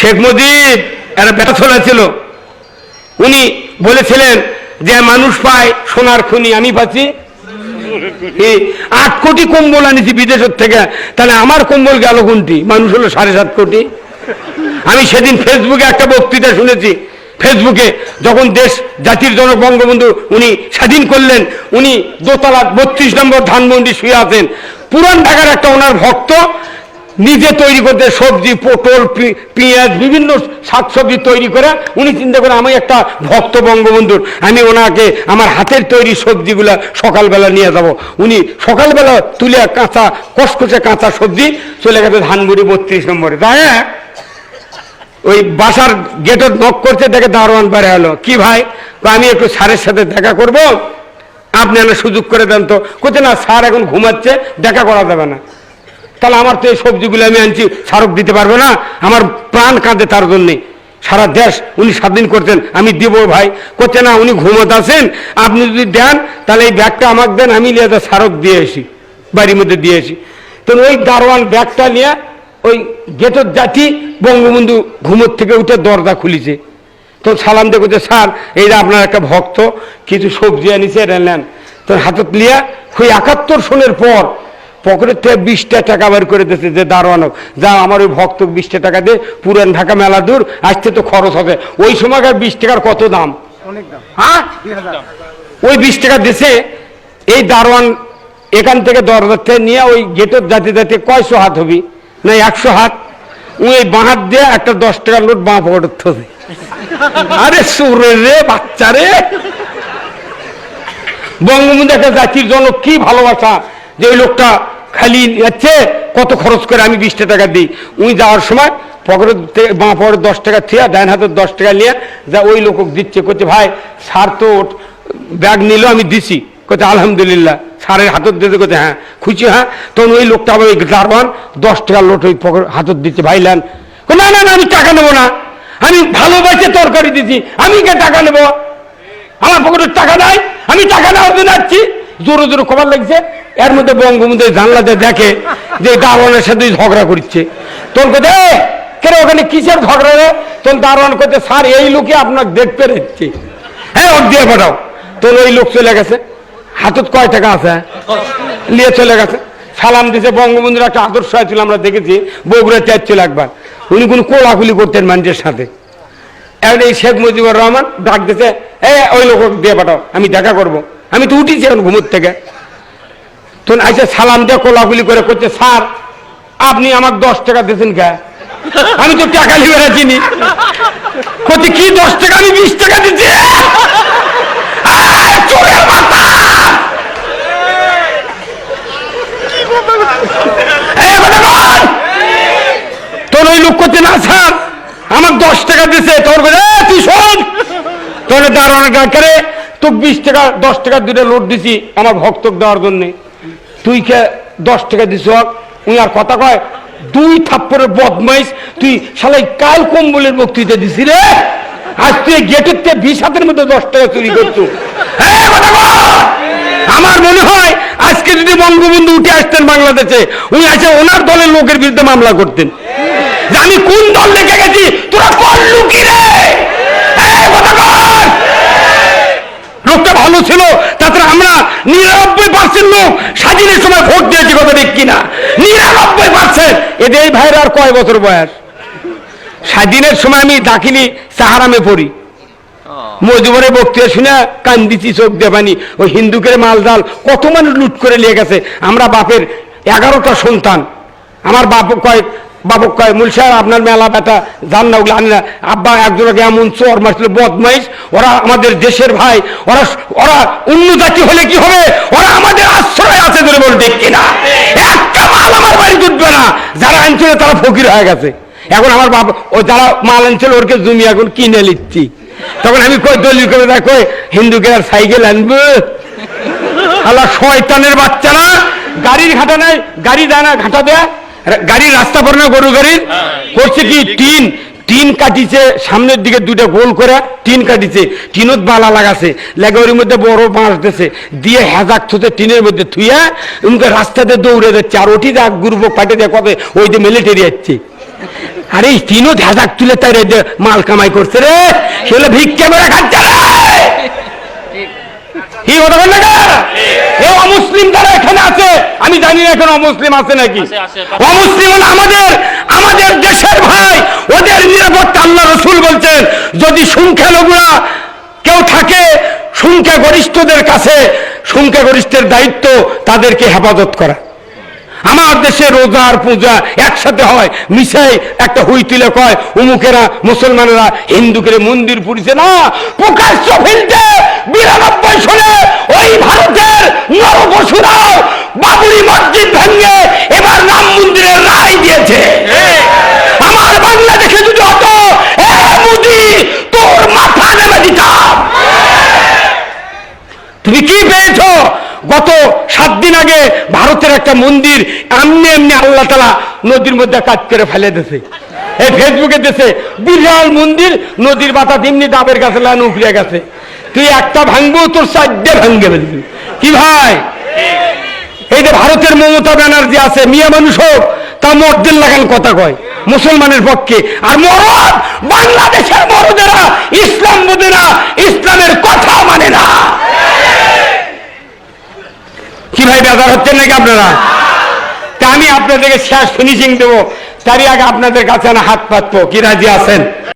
শেখ মুজিব একটা ব্যথা ছিল। উনি বলেছিলেন যে, মানুষ পায় সোনার খুনি, আমি পাচ্ছি আট কোটি কম্বল আনিছি বিদেশের থেকে। তাহলে আমার কম্বল গেল কোনটি? মানুষ হলো সাড়ে সাত কোটি। আমি সেদিন ফেসবুকে একটা বক্তৃতা শুনেছি। ফেসবুকে যখন দেশ, জাতির জনক বঙ্গবন্ধু উনি স্বাধীন করলেন, উনি দোতলা বত্রিশ নম্বর ধানমন্ডি শুয়ে আছেন। পুরান ঢাকার একটা ওনার ভক্ত নিজে তৈরি করতে সবজি, পটল পেঁয়াজ, বিভিন্ন শাকসবজি তৈরি করে উনি চিন্তা করে আমি একটা ভক্ত বঙ্গবন্ধুর, আমি ওনাকে আমার হাতের তৈরি সবজিগুলা সকালবেলা নিয়ে যাব। উনি সকালবেলা তুলে কাঁচা কসকসে কাঁচা সবজি চলে গেছে ধানগুড়ি বত্রিশ নম্বরে। তাই হ্যাঁ? ওই বাসার গেটত নক করতে দেখে দারোয়ান বেড়ে হলো কি ভাই? আমি একটু স্যারের সাথে দেখা করব? আপনি সুযোগ করে দেন তো। কোথায় না, স্যার এখন ঘুমাচ্ছে, দেখা করা যাবে না। তাহলে আমার তো এই সবজিগুলো আমি আনছি সারক দিতে পারবে না, আমার প্রাণ কাঁদে তার জন্যে। সারা দেশ, উনি স্বাধীন করতেন, আমি দিব ভাই। করছে না, উনি ঘুমোতে আছেন, আপনি যদি দেন, তাহলে এই ব্যাগটা আমাকে দেন, আমি নিয়ে যা সারক দিয়ে আসি, বাড়ির মধ্যে দিয়ে আসি। তো ওই দারোয়ান ব্যাগটা নিয়ে ওই গেটের জাতি বঙ্গবন্ধু ঘুমোর থেকে উঠে দরজা খুলিছে। তো সালাম দেখো যে স্যার এইটা আপনার একটা ভক্ত, কিছু সবজি আনিছে নেন। তো হাতত লিয়া, ওই একাত্তর সনের পর পকেটের থেকে বিশটা টাকা বের করে দিয়েছে যে দারোয়ানক যা আমার ওই ভক্ত বিশটা টাকা দিয়ে পুরান ঢাকা মেলা দূর আসতে তো খরচ হবে। ওই সময়কার বিশ টাকার কত দাম? হ্যাঁ? ওই বিশ টাকা দিছে এই দারোয়ান এখান থেকে দরজার থেকে নিয়ে ওই গেটের জাতি জাতি কয়শো হাত হবি? না একশো হাত? ওই বাঁ হাত দিয়ে একটা দশ টাকার নোট বাঁ পকেটের থবে আরে সুরে রে বাচ্চা রে! বঙ্গবন্ধু একটা জাতির জন্য কি ভালোবাসা! যে ওই লোকটা খালি যাচ্ছে, কত খরচ করে আমি বিশটা টাকা দিই। উনি যাওয়ার সময় পকেটের থেকে বাঁ পকেটের দশ টাকা থিয়া, ডান হাতের দশ টাকা নিয়ে যা ওই লোক দিচ্ছে। করছে ভাই স্যার তো ব্যাগ নিল, আমি দিছি। কোথায় আলহামদুলিল্লাহ। স্যারের হাতত দিতে কোথায় হ্যাঁ খুশি হ্যাঁ? তখন ওই লোকটা আবার ওই দারবান দশ টাকা লোট ওই পকেট হাতত দিচ্ছে, ভাই, লেন। না না না, আমি টাকা নেব না। আমি ভালোবাসে তরকারি দিছি। আমি কে টাকা নেব? আমার পকেটের টাকা নাই। আমি টাকা নেওয়ার জন্য আসছি। জোরে জোরে খবর লাগছে। এর মধ্যে বঙ্গবন্ধু জানলাতে দেখে যে দারোয়ানের সাথে ঝগড়া করছে তোর কোথায় কেন ওখানে কিসের ঝগড়া রে? তোর দারোয়ান করতে স্যার, এই লোকে আপনাকে দেখতে রেখছে হ্যাঁ ওর দিয়ে পাঠাও। তোর ওই লোক চলে গেছে। হাতত কয় টাকা আছে? নিয়ে চলে গেছে। সালাম দিছে, বঙ্গবন্ধুর একটা আদর্শ ছিল আমরা দেখেছি, বগুড়া চাইছিল একবার। উনি কোন কোলাকুলি করতেন মানুষের সাথে। এখন এই শেখ মুজিবুর রহমান ডাক দিছে, এ, ওই লোক দিয়ে পাঠাও, আমি দেখা করব। আমি তো উঠিছি এখন ঘুমুর থেকে। তখন আইসে সালাম দিয়ে কোলাকুলি করে করছে স্যার আপনি আমাকে দশ টাকা দিয়েছেন কে? আমি তো টাকা নিয়ে চিনি করছে কি দশ টাকা? আমি বিশ টাকা দিচ্ছি! তোর ওই লোক করছে না স্যার আমার দশ টাকা দিছে তোর বলে "এ, তুই শোন। তোর দারোয়ান করে তোকে বিশ টাকা দশ টাকা দুটো লোট দিছি আমার ভক্তক দেওয়ার জন্যে। তুই কে দশ টাকা দিছ উনি আর কথা কয়, দুই থাপ্পরের বদমাইশ তুই শালাই কাল কম্বলের বক্তৃতা দিছি রে আজ তুই গেটের থেকে বিশ হাতের মধ্যে দশ টাকা চুরি করছ! আমার মনে হয় আজকে যদি বঙ্গবন্ধু উঠে আসতেন বাংলাদেশে, উনি আছে ওনার দলের লোকের বিরুদ্ধে মামলা করতেন যে আমি কোন দল লেগে গেছি, তোরা করলু কি রে! লোকটা ভালো ছিল তাতে আমরা নিরানব্বই পার্সেন্ট লোক স্বাধীনের সময় ভোট দিয়েছি কথা ঠিক কিনা? নিরানব্বই পার্সেন্ট এদের এই ভাইয়ের আর কয় বছর বয়স? স্বাধীনের সময় আমি দাখিলি সাহারামে পড়ি। মজুবরে বক্তৃতা শুনে কান্দিছি, চোখ দেবানি ওই হিন্দুকের মালদাল কত মানুষ লুট করে নিয়ে গেছে? আমরা বাপের এগারোটা সন্তান। আমার বাপ কয় বাবক কয়, মুল সাহেব, আপনার মেলা ব্যথা জান না, ওগুলো আনি না। আব্বা একজনকে এমন চোর মারছিল, বদমাইশ। ওরা আমাদের দেশের ভাই, ওরা ওরা অন্য জাতি হলে কি হবে? ওরা আমাদের আশ্রয় আছে ধরে বল ঠিক কিনা? একটা মাল আমার বাড়ি উঠবে না। যারা আনছিল তারা ফকির হয়ে গেছে। এখন আমার বাবা ও যারা মাল আনছিল ওরকে জমি এখন কিনে নিচ্ছি তখন আমি কই, দলিল করে দেখ হিন্দুকে আর সাইকেল আনব? আল্লাহ, শয়তানের বাচ্চারা গাড়ির ঘাটা নাই, গাড়ি দেয় না, ঘাটা দেয়। গাড়ির রাস্তা পড়ে না গরু গাড়ির করছে কি? টিন টিন কাটিছে সামনের দিকে দুইটা গোল করে টিন কাটিছে। টিনত বালা লাগাছে লাগে ওর মধ্যে বড় বাঁশ দিছে দিয়ে হেজাক থুতে টিনের মধ্যে থুইয়া উনকে রাস্তাতে দৌড়ে যাচ্ছে। আর ওটি দেখ গুরুব পাটে দেখ কবে ওই যে মিলিটারি যাচ্ছে আরে এই তিনও ধ্যাজাক তুলে তাই রে মাল কামাই করছে রে সেগুলো ভিক্ষা করে খাচ্ছে রে। কি কথা বল না এ অমুসলিম যারা এখানে আছে আমি জানি না এখন অমুসলিম আছে নাকি। অমুসলিম আমাদের আমাদের দেশের ভাই। ওদের নিরাপত্তা আল্লাহ রসুল বলছেন যদি সংখ্যালঘুরা কেউ থাকে সংখ্যাগরিষ্ঠদের কাছে সংখ্যাগরিষ্ঠের দায়িত্ব তাদেরকে হেফাজত করা। আমার দেশে রোজার পূজা একসাথে হয় মিশাই একটা হুই তুলে কয় উমুকেরা মুসলমানেরা হিন্দুকে মন্দির পুড়িছে না। প্রকাশ্য ফিল্ডে বিরানব্বই সনে ওই ভারতের নরপশুরাও বাবুরি মসজিদ ভেঙে এবার রাম মন্দিরের রায় দিয়েছে। আমার বাংলাদেশে যদি হতো মোদি, তোর মাথা নেমে দিতাম তুমি কি পেয়েছ? গত সাত দিন আগে ভারতের একটা মন্দির এমনি এমনি আল্লাহ তালা নদীর মধ্যে কাজ করে ফেলে দিছে এই ফেসবুকে দেশে বিশাল মন্দির, নদীর বাতা তেমনি ডাবের গাছে লান উখড়ে গেছে। তুই একটা ভাঙবো, তোর চারটে ভাঙ্গে ফেলবি কি ভাই? এই যে ভারতের মমতা ব্যানার্জি আছে, মিয়া মানুষ হোক তা মর্দের লাগান কথা কয়, মুসলমানের পক্ষে। আর মরদ বাংলাদেশের মরদেরা, ইসলাম বোধেরা ইসলামের কথা মানে না। কি ভাই, বেজার হচ্ছেন নাকি আপনারা? তা আমি আপনাদেরকে শেষ ফিনিশিং দেবো। তারই আগে আপনাদের কাছে না হাত পাতবো। কি রাজি আছেন?